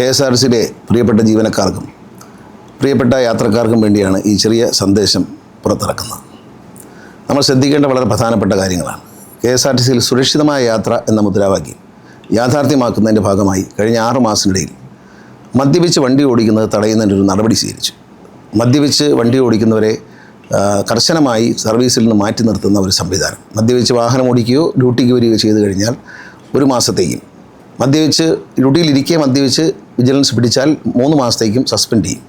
K S R സിയിലെ പ്രിയപ്പെട്ട ജീവനക്കാർക്കും പ്രിയപ്പെട്ട യാത്രക്കാർക്കും വേണ്ടിയാണ് ഈ ചെറിയ സന്ദേശം പുറത്തിറക്കുന്നത്. നമ്മൾ ശ്രദ്ധിക്കേണ്ട വളരെ പ്രധാനപ്പെട്ട കാര്യങ്ങളാണ്. കെ എസ് ആർ ടി സിയിൽ സുരക്ഷിതമായ യാത്ര എന്ന മുദ്രാവാക്യം യാഥാർത്ഥ്യമാക്കുന്നതിന്റെ ഭാഗമായി കഴിഞ്ഞ ആറ് മാസത്തിനിടയിൽ മദ്യപിച്ച് വണ്ടി ഓടിക്കുന്നത് ഒരു നടപടി സ്വീകരിച്ചു. മദ്യപിച്ച് വണ്ടി ഓടിക്കുന്നവരെ കർശനമായി സർവീസിൽ നിന്ന് മാറ്റി നിർത്തുന്ന ഒരു സംവിധാനം. മദ്യപിച്ച് വാഹനം ഓടിക്കുകയോ ഡ്യൂട്ടിക്ക് വരികയോ ചെയ്തു കഴിഞ്ഞാൽ ഒരു മാസത്തേക്കും. മദ്യപിച്ച് ഡ്യൂട്ടിയിലിരിക്കെ മദ്യപിച്ച് വിജിലൻസ് പിടിച്ചാൽ മൂന്ന് മാസത്തേക്കും സസ്പെൻഡ് ചെയ്യും.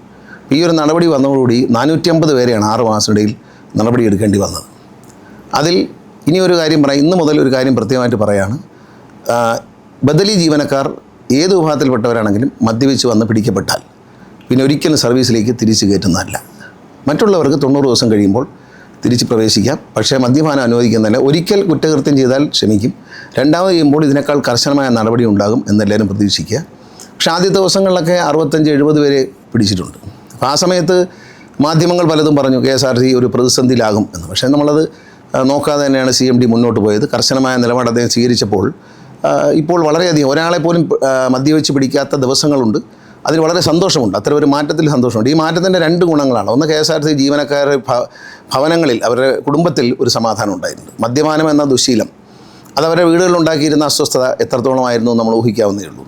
ഈ ഒരു നടപടി വന്നതോടുകൂടി നാനൂറ്റി അമ്പത് പേരെയാണ് ആറ് മാസത്തിനിടയിൽ നടപടി എടുക്കേണ്ടി വന്നത്. അതിൽ ഇനി ഒരു കാര്യം പറയാം. ഇന്ന് മുതൽ ഒരു കാര്യം പ്രത്യേകമായിട്ട് പറയാണ്. ബദലി ജീവനക്കാർ ഏത് വിഭാഗത്തിൽപ്പെട്ടവരാണെങ്കിലും മദ്യപിച്ച് വന്ന് പിടിക്കപ്പെട്ടാൽ പിന്നെ ഒരിക്കലും സർവീസിലേക്ക് തിരിച്ചു കയറ്റുന്നതല്ല. മറ്റുള്ളവർക്ക് തൊണ്ണൂറ് ദിവസം കഴിയുമ്പോൾ തിരിച്ച് പ്രവേശിക്കാം. പക്ഷേ മദ്യപാനം അനുവദിക്കുന്നില്ല ഒരിക്കൽ കുറ്റകൃത്യം ചെയ്താൽ ക്ഷമിക്കും. രണ്ടാമത് ചെയ്യുമ്പോൾ ഇതിനേക്കാൾ കർശനമായ നടപടി ഉണ്ടാകും എന്നെല്ലാവരും പ്രതീക്ഷിക്കുക. പക്ഷേ ആദ്യ ദിവസങ്ങളിലൊക്കെ അറുപത്തഞ്ച് എഴുപത് പേരെ പിടിച്ചിട്ടുണ്ട്. അപ്പോൾ ആ സമയത്ത് മാധ്യമങ്ങൾ പലതും പറഞ്ഞു കെ എസ് ആർ സി ഒരു പ്രതിസന്ധിയിലാകും എന്ന്. പക്ഷേ നമ്മളത് നോക്കാതെ തന്നെയാണ് സി എം ഡി മുന്നോട്ട് പോയത്. കർശനമായ നിലപാട് അദ്ദേഹം സ്വീകരിച്ചപ്പോൾ ഇപ്പോൾ വളരെയധികം ഒരാളെ പോലും മദ്യവെച്ച് പിടിക്കാത്ത ദിവസങ്ങളുണ്ട്. അതിൽ വളരെ സന്തോഷമുണ്ട്. അത്ര ഒരു മാറ്റത്തിൽ സന്തോഷമുണ്ട്. ഈ മാറ്റത്തിന്റെ രണ്ട് ഗുണങ്ങളാണ്. ഒന്ന് കെ എസ് ആർ സി ജീവനക്കാരുടെ ഭവനങ്ങളിൽ അവരുടെ കുടുംബത്തിൽ ഒരു സമാധാനം ഉണ്ടായിട്ടുണ്ട് മദ്യപാനം എന്ന ദുശീലം അത് അവരുടെ വീടുകളിൽ ഉണ്ടാക്കിയിരുന്ന അസ്വസ്ഥത എത്രത്തോളമായിരുന്നു നമ്മൾ ഊഹിക്കാവുന്നേ ഉള്ളൂ.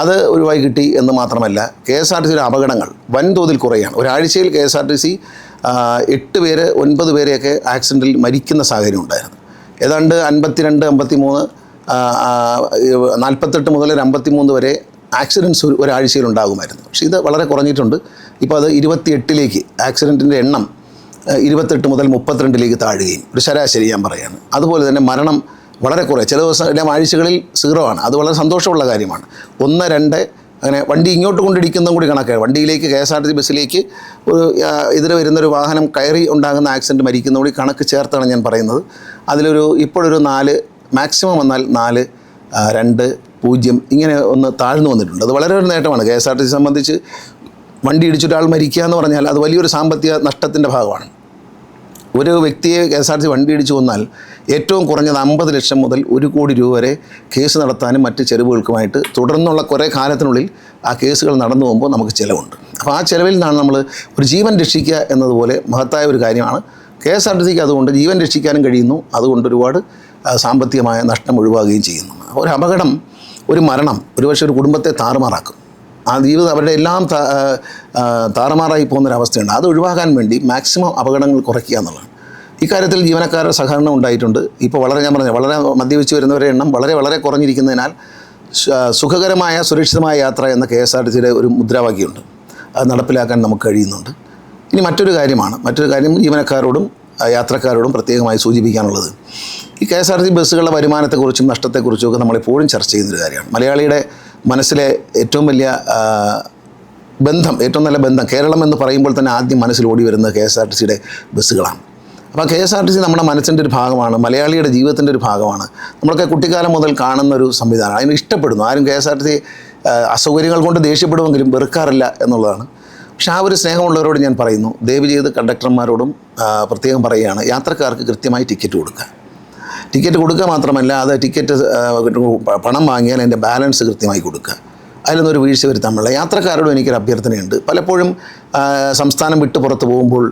അത് ഒഴിവായി കിട്ടി എന്ന് മാത്രമല്ല കെ എസ് ആർ ടി സിയുടെ അപകടങ്ങൾ വൻതോതിൽ കുറയാണ്. ഒരാഴ്ചയിൽ K S R T C എട്ട് പേര് ഒൻപത് പേരെയൊക്കെ ആക്സിഡന്റിൽ മരിക്കുന്ന സാഹചര്യം ഉണ്ടായിരുന്നു. ഏതാണ്ട് അൻപത്തിരണ്ട് അമ്പത്തി മൂന്ന് നാൽപ്പത്തെട്ട് മുതൽ ഒരു അമ്പത്തിമൂന്ന് വരെ ആക്സിഡൻസ് ഒരു ഒരാഴ്ചയിൽ ഉണ്ടാകുമായിരുന്നു. പക്ഷേ ഇത് വളരെ കുറഞ്ഞിട്ടുണ്ട്. ഇപ്പോൾ അത് ഇരുപത്തിയെട്ടിലേക്ക് ആക്സിഡന്റിന്റെ എണ്ണം ഇരുപത്തെട്ട് മുതൽ മുപ്പത്തിരണ്ടിലേക്ക് താഴുകയും ഒരു ശരാശരി ഞാൻ പറയുകയാണ് അതുപോലെ തന്നെ മരണം വളരെ കുറേ. ചില ദിവസം എല്ലാം ആഴ്ചകളിൽ സീറോ ആണ്. അത് വളരെ സന്തോഷമുള്ള കാര്യമാണ്. ഒന്ന് രണ്ട് അങ്ങനെ വണ്ടി ഇങ്ങോട്ട് കൊണ്ടിരിക്കുന്നതും കൂടി കണക്കാണ്. വണ്ടിയിലേക്ക് കെ എസ് ആർ ടി ബസ്സിലേക്ക് ഒരു എതിരെ വരുന്നൊരു വാഹനം കയറി ഉണ്ടാകുന്ന ആക്സിഡന്റ് മരിക്കുന്ന കൂടി കണക്ക് ചേർത്താണ് ഞാൻ പറയുന്നത്. അതിലൊരു ഇപ്പോഴൊരു നാല് മാക്സിമം വന്നാൽ നാല് രണ്ട് പൂജ്യം ഇങ്ങനെ ഒന്ന് താഴ്ന്നു വന്നിട്ടുണ്ട്. അത് വളരെ ഒരു നേട്ടമാണ്. K S R T C സംബന്ധിച്ച് വണ്ടി ഇടിച്ചൊരാൾ മരിക്കുക എന്ന് പറഞ്ഞാൽ അത് വലിയൊരു സാമ്പത്തിക നഷ്ടത്തിന്റെ ഭാഗമാണ്. ഒരു വ്യക്തിയെ കെ എസ് ആർ ടി വണ്ടി ഇടിച്ചു കൊന്നാൽ ഏറ്റവും കുറഞ്ഞത് അമ്പത് ലക്ഷം മുതൽ ഒരു കോടി രൂപ വരെ കേസ് നടത്താനും മറ്റ് ചെലവുകൾക്കുമായിട്ട് തുടർന്നുള്ള കുറേ കാലത്തിനുള്ളിൽ ആ കേസുകൾ നടന്നു പോകുമ്പോൾ നമുക്ക് ചിലവുണ്ട്. അപ്പോൾ ആ ചിലവിൽ നിന്നാണ് നമ്മൾ ഒരു ജീവൻ രക്ഷിക്കുക എന്നതുപോലെ മഹത്തായ ഒരു കാര്യമാണ്. കെ എസ് ആർ ടി സിക്ക് അതുകൊണ്ട് ജീവൻ രക്ഷിക്കാനും കഴിയുന്നു. അതുകൊണ്ട് ഒരുപാട് സാമ്പത്തികമായ നഷ്ടം ഒഴിവാകുകയും ചെയ്യുന്നു. ഒരു അപകടം ഒരു മരണം ഒരുപക്ഷെ ഒരു കുടുംബത്തെ താറുമാറാക്കും. ആ ജീവിതം അവരുടെ എല്ലാം താറുമാറായി പോകുന്നൊരവസ്ഥയുണ്ട്. അത് ഒഴിവാക്കാൻ വേണ്ടി മാക്സിമം അപകടങ്ങൾ കുറയ്ക്കുക എന്നുള്ളതാണ്. ഇക്കാര്യത്തിൽ ജീവനക്കാരുടെ സഹകരണം ഉണ്ടായിട്ടുണ്ട്. ഇപ്പോൾ വളരെ ഞാൻ പറഞ്ഞു വളരെ മദ്യപിച്ച് വരുന്നവരുടെ എണ്ണം വളരെ വളരെ കുറഞ്ഞിരിക്കുന്നതിനാൽ സുഖകരമായ സുരക്ഷിതമായ യാത്ര എന്ന കെ എസ് ആർ ടി സിയുടെ ഒരു മുദ്രാവാക്യമുണ്ട്. അത് നടപ്പിലാക്കാൻ നമുക്ക് കഴിയുന്നുണ്ട്. ഇനി മറ്റൊരു കാര്യമാണ്. മറ്റൊരു കാര്യം ജീവനക്കാരോടും യാത്രക്കാരോടും പ്രത്യേകമായി സൂചിപ്പിക്കാനുള്ളത്. ഈ കെ എസ് ആർ ടി ബസ്സുകളുടെ വരുമാനത്തെക്കുറിച്ചും നഷ്ടത്തെക്കുറിച്ചും ഒക്കെ നമ്മളെപ്പോഴും ചർച്ച ചെയ്യുന്നൊരു കാര്യമാണ്. മലയാളിയുടെ മനസ്സിലെ ഏറ്റവും വലിയ ബന്ധം ഏറ്റവും നല്ല ബന്ധം കേരളം എന്ന് പറയുമ്പോൾ തന്നെ ആദ്യം മനസ്സിൽ ഓടി വരുന്നത് കെ എസ് ആർ ടി സിയുടെ ബസ്സുകളാണ്. അപ്പോൾ K S R T C നമ്മുടെ മനസ്സിന്റെ ഒരു ഭാഗമാണ് മലയാളിയുടെ ജീവിതത്തിന്റെ ഒരു ഭാഗമാണ്. നമ്മളൊക്കെ കുട്ടിക്കാലം മുതൽ കാണുന്ന ഒരു സംവിധാനം അതിന് ഇഷ്ടപ്പെടുന്നു. ആരും K S R T C അസൗകര്യങ്ങൾ കൊണ്ട് ദേഷ്യപ്പെടുമെങ്കിലും വെറുക്കാറില്ല എന്നുള്ളതാണ്. പക്ഷെ ആ ഒരു സ്നേഹമുള്ളവരോട് ഞാൻ പറയുന്നു ദയവ് ചെയ്ത് കണ്ടക്ടർമാരോടും പ്രത്യേകം പറയുകയാണ് യാത്രക്കാർക്ക് കൃത്യമായി ടിക്കറ്റ് കൊടുക്കുക. ടിക്കറ്റ് കൊടുക്കുക മാത്രമല്ല അത് ടിക്കറ്റ് പണം വാങ്ങിയാൽ അതിന്റെ ബാലൻസ് കൃത്യമായി കൊടുക്കുക. അതിലൊന്നും ഒരു വീഴ്ച വരുത്താമുള്ള യാത്രക്കാരോടും എനിക്കൊരു അഭ്യർത്ഥനയുണ്ട്. പലപ്പോഴും സംസ്ഥാനം വിട്ട് പുറത്ത് പോകുമ്പോൾ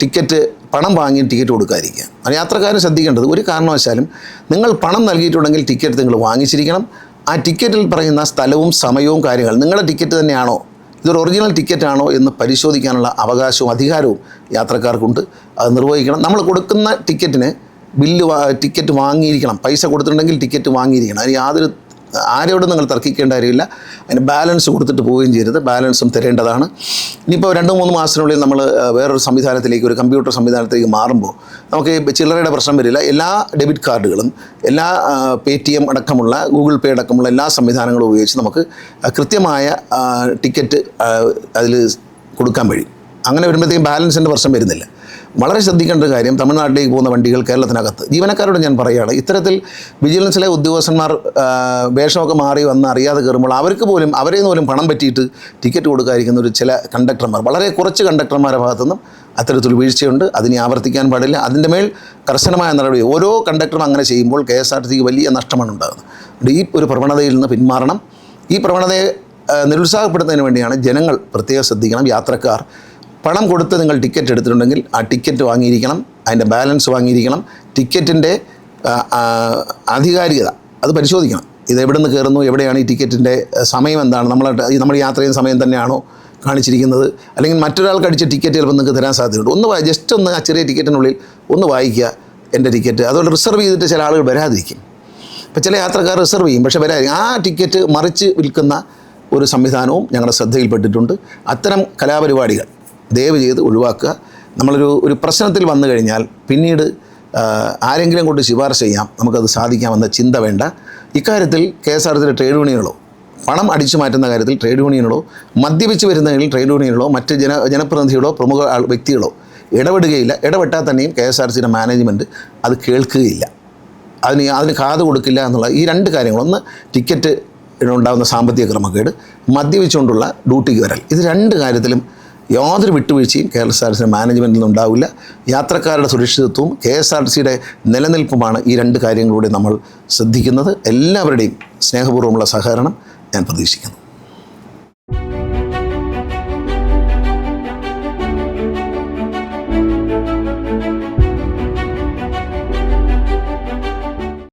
ടിക്കറ്റ് പണം വാങ്ങി ടിക്കറ്റ് കൊടുക്കാതിരിക്കുക. യാത്രക്കാരും ശ്രദ്ധിക്കേണ്ടത് ഒരു കാരണവശാലും നിങ്ങൾ പണം നൽകിയിട്ടുണ്ടെങ്കിൽ ടിക്കറ്റ് നിങ്ങൾ വാങ്ങിച്ചിരിക്കണം. ആ ടിക്കറ്റിൽ പറയുന്ന സ്ഥലവും സമയവും കാര്യങ്ങൾ നിങ്ങളുടെ ടിക്കറ്റ് തന്നെയാണോ? ഇതൊരു ഒറിജിനൽ ടിക്കറ്റ് ആണോ എന്ന് പരിശോധിക്കാനുള്ള അവകാശവും അധികാരവും യാത്രക്കാർക്കുണ്ട്. അത് നിർവഹിക്കണം. നമ്മൾ കൊടുക്കുന്ന ടിക്കറ്റിന് ബില്ല് ടിക്കറ്റ് വാങ്ങിയിരിക്കണം. പൈസ കൊടുത്തിട്ടുണ്ടെങ്കിൽ ടിക്കറ്റ് വാങ്ങിയിരിക്കണം. അതിന് യാതൊരു ആരോടും നിങ്ങൾ തർക്കിക്കേണ്ട കാര്യമില്ല. അതിന് ബാലൻസ് കൊടുത്തിട്ട് പോവുകയും ചെയ്യരുത്. ബാലൻസും തരേണ്ടതാണ്. ഇനിയിപ്പോൾ രണ്ട് മൂന്ന് മാസത്തിനുള്ളിൽ നമ്മൾ വേറൊരു സംവിധാനത്തിലേക്ക് ഒരു കമ്പ്യൂട്ടർ സംവിധാനത്തിലേക്ക് മാറുമ്പോൾ നമുക്ക് ചില്ലറയുടെ പ്രശ്നം വരില്ല. എല്ലാ ഡെബിറ്റ് കാർഡുകളും എല്ലാ പേ ടി എം അടക്കമുള്ള ഗൂഗിൾ പേ അടക്കമുള്ള എല്ലാ സംവിധാനങ്ങളും ഉപയോഗിച്ച് നമുക്ക് കൃത്യമായ ടിക്കറ്റ് അതിൽ കൊടുക്കാൻ കഴിയും. അങ്ങനെ വരുമ്പോഴത്തേക്കും ബാലൻസിന്റെ പ്രശ്നം വരുന്നില്ല. വളരെ ശ്രദ്ധിക്കേണ്ട ഒരു കാര്യം തമിഴ്നാട്ടിലേക്ക് പോകുന്ന വണ്ടികൾ കേരളത്തിനകത്ത്. ജീവനക്കാരോട് ഞാൻ പറയുകയാണ് ഇത്തരത്തിൽ വിജിലൻസിലെ ഉദ്യോഗസ്ഥന്മാർ വേഷമൊക്കെ മാറി വന്ന് അറിയാതെ കയറുമ്പോൾ അവർക്ക് പോലും അവരെ പോലും പണം പറ്റിയിട്ട് ടിക്കറ്റ് കൊടുക്കാതിരിക്കുന്ന ഒരു ചില കണ്ടക്ടർമാർ വളരെ കുറച്ച് കണ്ടക്ടർമാരുടെ ഭാഗത്തുനിന്നും അത്തരത്തിലൊരു വീഴ്ചയുണ്ട്. അതിനെ ആവർത്തിക്കാൻ പാടില്ല. അതിന്റെ മേൽ കർശനമായ നടപടി. ഓരോ കണ്ടക്ടറും അങ്ങനെ ചെയ്യുമ്പോൾ കെ എസ് ആർ ടി സിക്ക് വലിയ നഷ്ടമാണ് ഉണ്ടാകുന്നത്. ഈ ഒരു പ്രവണതയിൽ നിന്ന് പിന്മാറണം. ഈ പ്രവണതയെ നിരുത്സാഹപ്പെടുത്തുന്നതിന് വേണ്ടിയാണ് ജനങ്ങൾ പ്രത്യേകം ശ്രദ്ധിക്കണം. യാത്രക്കാർ പണം കൊടുത്ത് നിങ്ങൾ ടിക്കറ്റ് എടുത്തിട്ടുണ്ടെങ്കിൽ ആ ടിക്കറ്റ് വാങ്ങിയിരിക്കണം അതിന്റെ ബാലൻസ് വാങ്ങിയിരിക്കണം ടിക്കറ്റിന്റെ ആധികാരികത അത് പരിശോധിക്കണം. ഇത് എവിടെ നിന്ന് കയറുന്നു എവിടെയാണ് ഈ ടിക്കറ്റിന്റെ സമയം എന്താണ്? നമ്മൾ നമ്മൾ യാത്ര ചെയ്യുന്ന സമയം തന്നെയാണോ കാണിച്ചിരിക്കുന്നത്? അല്ലെങ്കിൽ മറ്റൊരാൾക്ക് അടിച്ച ടിക്കറ്റ് ചിലപ്പോൾ നിങ്ങൾക്ക് തരാൻ സാധ്യതയുണ്ട്. ഒന്ന് ജസ്റ്റ് ഒന്ന് ആ ചെറിയ ടിക്കറ്റിനുള്ളിൽ ഒന്ന് വായിക്കുക എന്റെ ടിക്കറ്റ്. അതുകൊണ്ട് റിസർവ് ചെയ്തിട്ട് ചില ആളുകൾ വരാതിരിക്കും. ഇപ്പോൾ ചില യാത്രക്കാർ റിസർവ് ചെയ്യും. പക്ഷേ വരാതിരിക്കും. ആ ടിക്കറ്റ് മറിച്ച് വിൽക്കുന്ന ഒരു സംവിധാനവും ഞങ്ങളുടെ ശ്രദ്ധയിൽപ്പെട്ടിട്ടുണ്ട്. അത്തരം കലാപരിപാടികൾ ദയവ് ചെയ്ത് ഒഴിവാക്കുക. നമ്മളൊരു ഒരു പ്രശ്നത്തിൽ വന്നു കഴിഞ്ഞാൽ പിന്നീട് ആരെങ്കിലും കൊണ്ട് ശുപാർശ ചെയ്യാം. നമുക്കത് സാധിക്കാമെന്ന ചിന്ത വേണ്ട. ഇക്കാര്യത്തിൽ കെ എസ് ആർ ടിയിലെ ട്രേഡ് യൂണിയനുകളോ പണം അടിച്ചു മാറ്റുന്ന കാര്യത്തിൽ ട്രേഡ് യൂണിയനുകളോ മദ്യപിച്ച് വരുന്നതിൽ ട്രേഡ് യൂണിയനുകളോ മറ്റ് ജന ജനപ്രതിനിധികളോ പ്രമുഖ വ്യക്തികളോ ഇടപെടുകയില്ല. ഇടപെട്ടാൽ തന്നെയും കെ എസ് ആർ സിയുടെ മാനേജ്മെന്റ് അത് കേൾക്കുകയില്ല. അതിന് അതിന് കാത് കൊടുക്കില്ല എന്നുള്ള ഈ രണ്ട് കാര്യങ്ങൾ. ഒന്ന് ടിക്കറ്റ് ഉണ്ടാകുന്ന സാമ്പത്തിക ക്രമക്കേട്. മദ്യപിച്ചുകൊണ്ടുള്ള ഡ്യൂട്ടിക്ക് വരൽ. ഇത് രണ്ട് കാര്യത്തിലും യാതൊരു വിട്ടുവീഴ്ചയും കെ എസ് ആർ ടി സിയുടെ മാനേജ്മെന്റിൽ നിന്നുണ്ടാവില്ല യാത്രക്കാരുടെ സുരക്ഷിതത്വവും കെ എസ് ആർ ടി സിയുടെ നിലനിൽപ്പുമാണ് ഈ രണ്ട് കാര്യങ്ങളിലൂടെ നമ്മൾ ശ്രദ്ധിക്കുന്നത്. എല്ലാവരുടെയും സ്നേഹപൂർവമുള്ള സഹകരണം ഞാൻ പ്രതീക്ഷിക്കുന്നു.